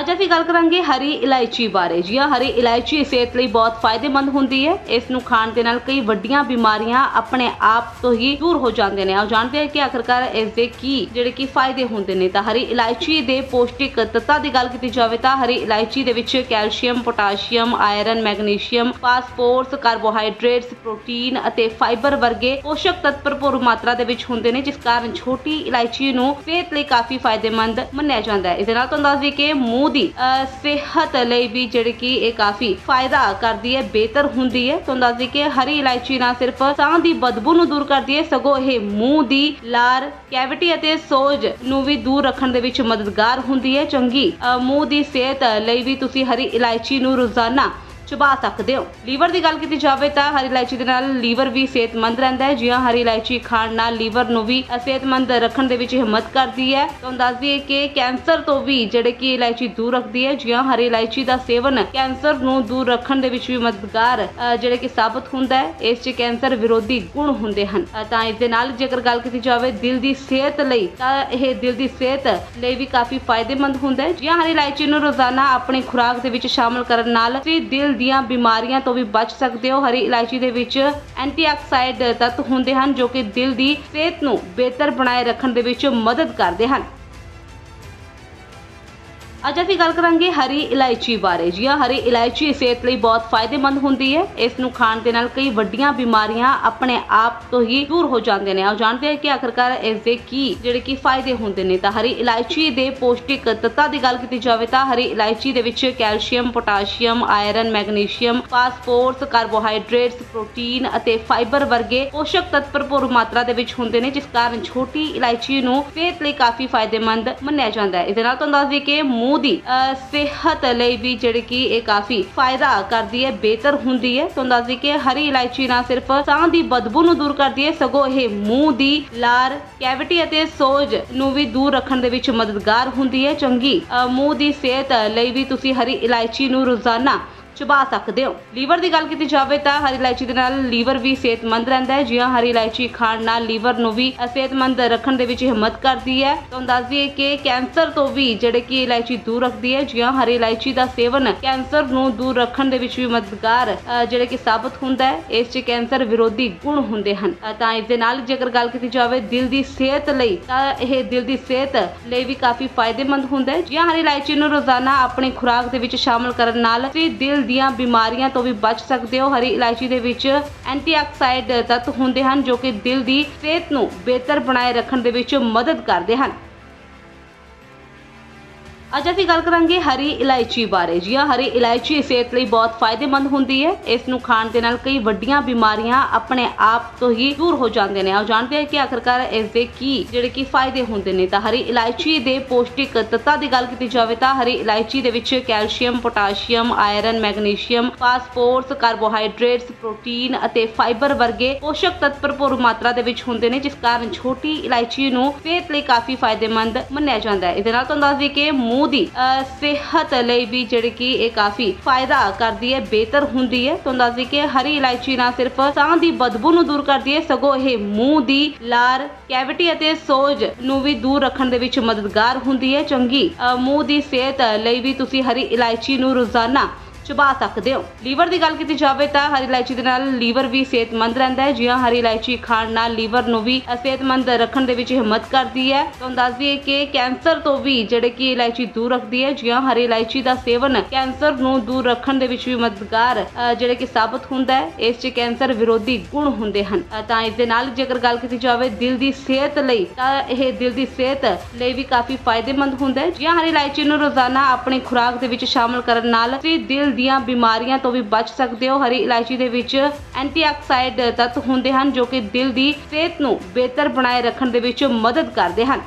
ਅੱਜ ਅਸੀਂ ਗੱਲ ਕਰਾਂਗੇ ਹਰੀ ਇਲਾਇਚੀ ਬਾਰੇ। ਜੀ ਹਾਂ, ਹਰੀ ਇਲਾਇਚੀ ਸਿਹਤ ਲਈ ਬਹੁਤ ਫਾਇਦੇਮੰਦ ਹੁੰਦੀ ਹੈ। ਇਸ ਨੂੰ ਖਾਣ ਦੇ ਨਾਲ ਕਈ ਵੱਡੀਆਂ ਬਿਮਾਰੀਆਂ ਆਪਣੇ ਆਪ ਤੋਂ ਹੀ ਦੂਰ ਹੋ ਜਾਂਦੇ ਨੇ। ਆਓ ਜਾਣਦੇ ਹਾਂ ਕਿ ਆਖਰਕਾਰ ਇਸ ਦੇ ਕੀ, ਜਿਹੜੇ ਕੀ ਫਾਇਦੇ ਹੁੰਦੇ ਨੇ। ਤਾਂ ਹਰੀ ਇਲਾਇਚੀ ਦੇ ਪੌਸ਼ਟਿਕ ਤੱਤਾਂ ਦੀ ਗੱਲ ਕੀਤੀ ਜਾਵੇ ਤਾਂ ਹਰੀ ਇਲਾਇਚੀ ਦੇ ਵਿੱਚ calcium, potassium, iron, magnesium, phosphorus, carbohydrates, protein ਅਤੇ ਫਾਈਬਰ ਵਰਗੇ ਪੋਸ਼ਕ ਤੱਤ ਭਰਪੂਰ ਮਾਤਰਾ ਦੇ ਵਿੱਚ ਹੁੰਦੇ ਨੇ, ਜਿਸ ਕਾਰਨ ਛੋਟੀ ਇਲਾਇਚੀ ਨੂੰ ਸਿਹਤ ਲਈ ਕਾਫੀ ਫਾਇਦੇਮੰਦ ਮੰਨਿਆ ਜਾਂਦਾ ਹੈ। ਇਹਦੇ ਨਾਲ ਤੁਹਾਨੂੰ ਦੱਸ ਦਈਏ ਕਿ ਮੂੰਹ ਦੀ ਸਿਹਤ ਲਈ ਵੀ ਜਿਹੜੀ ਕਿ ਇਹ ਕਾਫੀ ਫਾਇਦਾ ਕਰਦੀ ਹੈ, ਬਿਹਤਰ ਹੁੰਦੀ ਹੈ। ਤੁਹਾਨੂੰ ਦੱਸ ਦਈਏ ਕਿ ਹਰੀ ਇਲਾਇਚੀ ਨਾ ਸਿਰਫ ਸਾਹ ਦੀ ਬਦਬੂ ਨੂੰ ਦੂਰ ਕਰਦੀ ਹੈ, ਸਗੋਂ ਇਹ ਮੂੰਹ ਦੀ ਲਾਰ, ਕੈਵਿਟੀ ਅਤੇ ਸੋਜ ਨੂੰ ਵੀ ਦੂਰ ਰੱਖਣ ਦੇ ਵਿੱਚ ਮਦਦਗਾਰ ਹੁੰਦੀ ਹੈ। ਚੰਗੀ ਮੂੰਹ ਦੀ ਸਿਹਤ ਲਈ ਵੀ ਤੁਸੀਂ ਹਰੀ ਇਲਾਇਚੀ ਨੂੰ ਰੋਜ਼ਾਨਾ ਚਬਾ ਸਕਦੇ ਹੋ। ਲੀਵਰ ਦੀ ਗੱਲ ਕੀਤੀ ਜਾਵੇ ਤਾਂ ਹਰੀ ਇਲਾਇਚੀ ਦੇ ਨਾਲ ਲੀਵਰ ਵੀ ਸਿਹਤਮੰਦ ਰਹਿੰਦਾ ਹੈ। ਜਿਵੇਂ ਹਰੀ ਇਲਾਇਚੀ ਖਾਣ ਨਾਲ ਲੀਵਰ ਨੂੰ ਵੀ ਸਿਹਤਮੰਦ ਰੱਖਣ ਦੇ ਵਿੱਚ ਹਿੰਮਤ ਕਰਦੀ ਹੈ। ਤੁਹਾਨੂੰ ਦੱਸ ਦਈਏ ਕਿ ਕੈਂਸਰ ਤੋਂ ਵੀ ਜਿਹੜੇ ਕਿ ਇਲਾਇਚੀ ਦੂਰ ਰੱਖਦੀ ਹੈ। ਜਿਵੇਂ ਹਰੀ ਇਲਾਇਚੀ ਦਾ ਸੇਵਨ ਕੈਂਸਰ ਨੂੰ ਦੂਰ ਰੱਖਣ ਦੇ ਵਿੱਚ ਵੀ ਮਦਦਗਾਰ ਜਿਹੜੇ ਕਿ ਸਾਬਤ ਹੁੰਦਾ ਹੈ, ਇਸ 'ਚ ਕੈਂਸਰ ਵਿਰੋਧੀ ਗੁਣ ਹੁੰਦੇ ਹਨ। ਤਾਂ ਇਸ ਦੇ ਨਾਲ ਜੇਕਰ ਗੱਲ ਕੀਤੀ ਜਾਵੇ ਦਿਲ ਦੀ ਸਿਹਤ ਲਈ, ਤਾਂ ਇਹ ਦਿਲ ਦੀ ਸਿਹਤ ਲਈ ਵੀ ਕਾਫੀ ਫਾਇਦੇਮੰਦ ਹੁੰਦਾ ਹੈ। ਜਿਵੇਂ ਹਰੀ ਇਲਾਇਚੀ ਨੂੰ ਰੋਜ਼ਾਨਾ ਆਪਣੀ ਖੁਰਾਕ ਦੇ ਵਿੱਚ ਸ਼ਾਮਲ ਕਰਨ ਨਾਲ ਤੁਸੀਂ ਦਿਲ ਦੀਆਂ ਬਿਮਾਰੀਆਂ ਤੋਂ ਵੀ ਬਚ ਸਕਦੇ ਹੋ। ਹਰੀ ਇਲਾਇਚੀ ਦੇ ਵਿੱਚ ਐਂਟੀਆਕਸਾਈਡ ਤੱਤ ਹੁੰਦੇ ਹਨ ਜੋ ਕਿ ਦਿਲ ਦੀ ਸਿਹਤ ਨੂੰ ਬਿਹਤਰ ਬਣਾਏ ਰੱਖਣ ਦੇ ਵਿੱਚ ਮਦਦ ਕਰਦੇ ਹਨ। ਅੱਜ ਅਸੀਂ ਗੱਲ ਕਰਾਂਗੇ ਹਰੀ ਇਲਾਇਚੀ ਬਾਰੇ। ਜੀ ਹਾਂ, ਹਰੀ ਇਲਾਇਚੀ ਸਿਹਤ ਲਈ ਬਹੁਤ ਫਾਇਦੇਮੰਦ ਹੁੰਦੀ ਹੈ। ਇਸ ਨੂੰ ਖਾਣ ਦੇ ਨਾਲ ਕਈ ਵੱਡੀਆਂ ਬਿਮਾਰੀਆਂ ਆਪਣੇ ਆਪ ਤੋਂ ਹੀ ਦੂਰ ਹੋ ਜਾਂਦੇ ਨੇ। ਆਓ ਜਾਣਦੇ ਹਾਂ ਕਿ ਆਖਰਕਾਰ ਇਸ ਦੇ ਕੀ, ਜਿਹੜੇ ਕੀ ਫਾਇਦੇ ਹੁੰਦੇ ਨੇ। ਤਾਂ ਹਰੀ ਇਲਾਇਚੀ ਦੇ ਪੋਸ਼ਟਿਕ ਤੱਤਾਂ ਦੀ ਗੱਲ ਕੀਤੀ ਜਾਵੇ ਤਾਂ ਹਰੀ ਇਲਾਇਚੀ ਦੇ ਵਿੱਚ calcium, potassium, iron, magnesium, phosphorus, carbohydrates, protein ਅਤੇ ਫਾਈਬਰ ਵਰਗੇ ਪੋਸ਼ਕ ਤੱਤ ਭਰਪੂਰ ਮਾਤਰਾ ਦੇ ਵਿੱਚ ਹੁੰਦੇ ਨੇ, ਜਿਸ ਕਾਰਨ ਛੋਟੀ ਇਲਾਇਚੀ ਨੂੰ ਸਿਹਤ ਲਈ ਕਾਫੀ ਫਾਇਦੇਮੰਦ ਮੰਨਿਆ ਜਾਂਦਾ ਹੈ। ਇਹਦੇ ਨਾਲ ਤੁਹਾਨੂੰ ਦੱਸ ਦਈਏ ਕਿ ਮੂੰਹ ਦੀ ਸਿਹਤ ਲਈ ਵੀ ਜਿਹੜੀ ਕਿ ਇਹ ਕਾਫੀ ਫਾਇਦਾ ਕਰਦੀ ਹੈ, ਬਿਹਤਰ ਹੁੰਦੀ ਹੈ। ਤੁਹਾਨੂੰ ਦੱਸ ਦਈਏ ਕਿ ਹਰੀ ਇਲਾਇਚੀ ਨਾ ਸਿਰਫ ਸਾਹ ਦੀ ਬਦਬੂ ਨੂੰ ਦੂਰ ਕਰਦੀ ਹੈ, ਸਗੋਂ ਇਹ ਮੂੰਹ ਦੀ ਲਾਰ, ਕੈਵਿਟੀ ਅਤੇ ਸੋਜ ਨੂੰ ਵੀ ਦੂਰ ਰੱਖਣ ਦੇ ਵਿੱਚ ਮਦਦਗਾਰ ਹੁੰਦੀ ਹੈ। ਚੰਗੀ ਮੂੰਹ ਦੀ ਸਿਹਤ ਲਈ ਵੀ ਤੁਸੀਂ ਹਰੀ ਇਲਾਇਚੀ ਨੂੰ ਰੋਜ਼ਾਨਾ ਚਬਾ ਸਕਦੇ ਹੋ। ਲੀਵਰ ਦੀ ਗੱਲ ਕੀਤੀ ਜਾਵੇ ਤਾਂ ਹਰੀ ਇਲਾਇਚੀ ਦੇ ਨਾਲ ਲੀਵਰ ਵੀ ਸਿਹਤਮੰਦ ਰਹਿੰਦਾ ਹੈ। ਜਿਵੇਂ ਹਰੀ ਇਲਾਇਚੀ ਖਾਣ ਨਾਲ ਲੀਵਰ ਨੂੰ ਵੀ ਸਿਹਤਮੰਦ ਰੱਖਣ ਦੇ ਵਿੱਚ ਹਿੰਮਤ ਕਰਦੀ ਹੈ। ਤੁਹਾਨੂੰ ਦੱਸ ਦਈਏ ਕਿ ਕੈਂਸਰ ਤੋਂ ਵੀ ਜਿਹੜੇ ਕਿ ਇਲਾਇਚੀ ਦੂਰ ਰੱਖਦੀ ਹੈ। ਜਿਵੇਂ ਹਰੀ ਇਲਾਇਚੀ ਦਾ ਸੇਵਨ ਕੈਂਸਰ ਨੂੰ ਦੂਰ ਰੱਖਣ ਦੇ ਵਿੱਚ ਵੀ ਮਦਦਗਾਰ ਜਿਹੜੇ ਕਿ ਸਾਬਤ ਹੁੰਦਾ ਹੈ। ਇਸ 'ਚ ਕੈਂਸਰ ਵਿਰੋਧੀ ਗੁਣ ਹੁੰਦੇ ਹਨ। ਤਾਂ ਇਸ ਦੇ ਨਾਲ ਜੇਕਰ ਗੱਲ ਕੀਤੀ ਜਾਵੇ ਦਿਲ ਦੀ ਸਿਹਤ ਲਈ, ਤਾਂ ਇਹ ਦਿਲ ਦੀ ਸਿਹਤ ਲਈ ਵੀ ਕਾਫੀ ਫਾਇਦੇਮੰਦ ਹੁੰਦਾ ਹੈ। ਜਿਵੇਂ ਹਰੀ ਇਲਾਇਚੀ ਨੂੰ ਰੋਜ਼ਾਨਾ ਆਪਣੀ ਖੁਰਾਕ ਦੇ ਵਿੱਚ ਸ਼ਾਮਲ ਕਰਨ ਨਾਲ ਦਿਲ ਦੀਆਂ ਬਿਮਾਰੀਆਂ ਤੋਂ ਵੀ ਬਚ ਸਕਦੇ ਹੋ। ਹਰੀ ਇਲਾਇਚੀ ਦੇ ਵਿੱਚ ਐਂਟੀਆਕਸਾਈਡ ਤੱਤ ਹੁੰਦੇ ਹਨ ਜੋ ਕਿ ਦਿਲ ਦੀ ਸਿਹਤ ਨੂੰ ਬਿਹਤਰ ਬਣਾਏ ਰੱਖਣ ਦੇ ਵਿੱਚ ਮਦਦ ਕਰਦੇ ਹਨ। ਅੱਜ ਅਸੀਂ ਗੱਲ ਕਰਾਂਗੇ ਹਰੀ ਇਲਾਇਚੀ ਬਾਰੇ। ਜੀ ਹਾਂ, ਹਰੀ ਇਲਾਇਚੀ ਸਿਹਤ ਲਈ ਬਹੁਤ ਫਾਇਦੇਮੰਦ ਹੁੰਦੀ ਹੈ। ਇਸ ਨੂੰ ਖਾਣ ਦੇ ਨਾਲ ਕਈ ਵੱਡੀਆਂ ਬਿਮਾਰੀਆਂ ਆਪਣੇ ਆਪ ਤੋਂ ਹੀ ਦੂਰ ਹੋ ਜਾਂਦੇ ਨੇ। ਆਓ ਜਾਣਦੇ ਹਾਂ ਕਿ ਆਖਰਕਾਰ ਇਸ ਦੇ ਕੀ, ਜਿਹੜੇ ਕਿ ਫਾਇਦੇ ਹੁੰਦੇ ਨੇ। ਤਾਂ ਹਰੀ ਇਲਾਇਚੀ ਦੇ ਪੋਸ਼ਟਿਕ ਤੱਤਾਂ ਦੀ ਗੱਲ ਕੀਤੀ ਜਾਵੇ ਤਾਂ ਹਰੀ ਇਲਾਇਚੀ ਦੇ ਵਿੱਚ calcium, potassium, iron, magnesium, phosphorus, carbohydrates, protein ਅਤੇ ਫਾਈਬਰ ਵਰਗੇ ਪੋਸ਼ਕ ਤੱਤ ਭਰਪੂਰ ਮਾਤਰਾ ਦੇ ਵਿੱਚ ਹੁੰਦੇ ਨੇ, ਜਿਸ ਕਾਰਨ ਛੋਟੀ ਇਲਾਇਚੀ ਨੂੰ ਸਿਹਤ ਲਈ ਕਾਫੀ ਫਾਇਦੇਮੰਦ ਮੰਨਿਆ ਜਾਂਦਾ ਹੈ। ਇਹਦੇ ਨਾਲ ਤੁਹਾਨੂੰ ਦੱਸ ਦਈਏ ਕਿ ਮੂੰਹ ਦੀ ਸਿਹਤ ਲਈ ਵੀ ਜਿਹੜੀ ਕਿ ਇਹ ਕਾਫੀ ਫਾਇਦਾ ਕਰਦੀ ਹੈ, ਬਿਹਤਰ ਹੁੰਦੀ ਹੈ। ਤੁਹਾਨੂੰ ਦੱਸ ਦਈਏ ਕਿ ਹਰੀ ਇਲਾਇਚੀ ਨਾ ਸਿਰਫ ਸਾਹ ਦੀ ਬਦਬੂ ਨੂੰ ਦੂਰ ਕਰਦੀ ਹੈ, ਸਗੋਂ ਇਹ ਮੂੰਹ ਦੀ ਲਾਰ, ਕੈਵਿਟੀ ਅਤੇ ਸੋਜ ਨੂੰ ਵੀ ਦੂਰ ਰੱਖਣ ਦੇ ਵਿੱਚ ਮਦਦਗਾਰ ਹੁੰਦੀ ਹੈ। ਚੰਗੀ ਮੂੰਹ ਦੀ ਸਿਹਤ ਲਈ ਵੀ ਤੁਸੀਂ ਹਰੀ ਇਲਾਇਚੀ ਨੂੰ ਰੋਜ਼ਾਨਾ ਚਬਾ ਸਕਦੇ ਹੋ ਲੀਵਰ ਦੀ ਗੱਲ ਕੀਤੀ ਜਾਵੇ ਤਾਂ ਹਰੀ ਇਲਾਇਚੀ ਦੇ ਨਾਲ ਲੀਵਰ ਵੀ ਸਿਹਤਮੰਦ ਰਹਿੰਦਾ ਹੈ। ਜਿਵੇਂ ਹਰੀ ਇਲਾਇਚੀ ਖਾਣ ਨਾਲ ਲੀਵਰ ਨੂੰ ਵੀ ਸਿਹਤਮੰਦ ਰੱਖਣ ਦੇ ਵਿੱਚ ਹਿੰਮਤ ਕਰਦੀ ਹੈ। ਤੁਹਾਨੂੰ ਦੱਸ ਦਈਏ ਕਿ ਕੈਂਸਰ ਤੋਂ ਵੀ ਜਿਹੜੇ ਕਿ ਇਲਾਇਚੀ ਦੂਰ ਰੱਖਦੀ ਹੈ। ਜਿਵੇਂ ਹਰੀ ਇਲਾਇਚੀ ਦਾ ਸੇਵਨ ਕੈਂਸਰ ਨੂੰ ਦੂਰ ਰੱਖਣ ਦੇ ਵਿੱਚ ਵੀ ਮਦਦਗਾਰ ਜਿਹੜੇ ਕਿ ਸਾਬਤ ਹੁੰਦਾ ਹੈ, ਇਸ 'ਚ ਕੈਂਸਰ ਵਿਰੋਧੀ ਗੁਣ ਹੁੰਦੇ ਹਨ। ਤਾਂ ਇਸ ਦੇ ਨਾਲ ਜੇਕਰ ਗੱਲ ਕੀਤੀ ਜਾਵੇ ਦਿਲ ਦੀ ਸਿਹਤ ਲਈ, ਤਾਂ ਇਹ ਦਿਲ ਦੀ ਸਿਹਤ ਲਈ ਵੀ ਕਾਫੀ ਫਾਇਦੇਮੰਦ ਹੁੰਦਾ ਹੈ। ਜਿਵੇਂ ਹਰੀ ਇਲਾਇਚੀ ਨੂੰ ਰੋਜ਼ਾਨਾ ਆਪਣੀ ਖੁਰਾਕ ਦੇ ਵਿੱਚ ਸ਼ਾਮਲ ਕਰਨ ਨਾਲ ਦਿਲ ਦੀਆਂ ਬਿਮਾਰੀਆਂ ਤੋਂ ਵੀ ਬਚ ਸਕਦੇ ਹੋ। ਹਰੀ ਇਲਾਇਚੀ ਦੇ ਵਿੱਚ ਐਂਟੀਆਕਸਾਈਡ ਤੱਤ ਹੁੰਦੇ ਹਨ ਜੋ ਕਿ ਦਿਲ ਦੀ ਸਿਹਤ ਨੂੰ ਬਿਹਤਰ ਬਣਾਏ ਰੱਖਣ ਦੇ ਵਿੱਚ ਮਦਦ ਕਰਦੇ ਹਨ।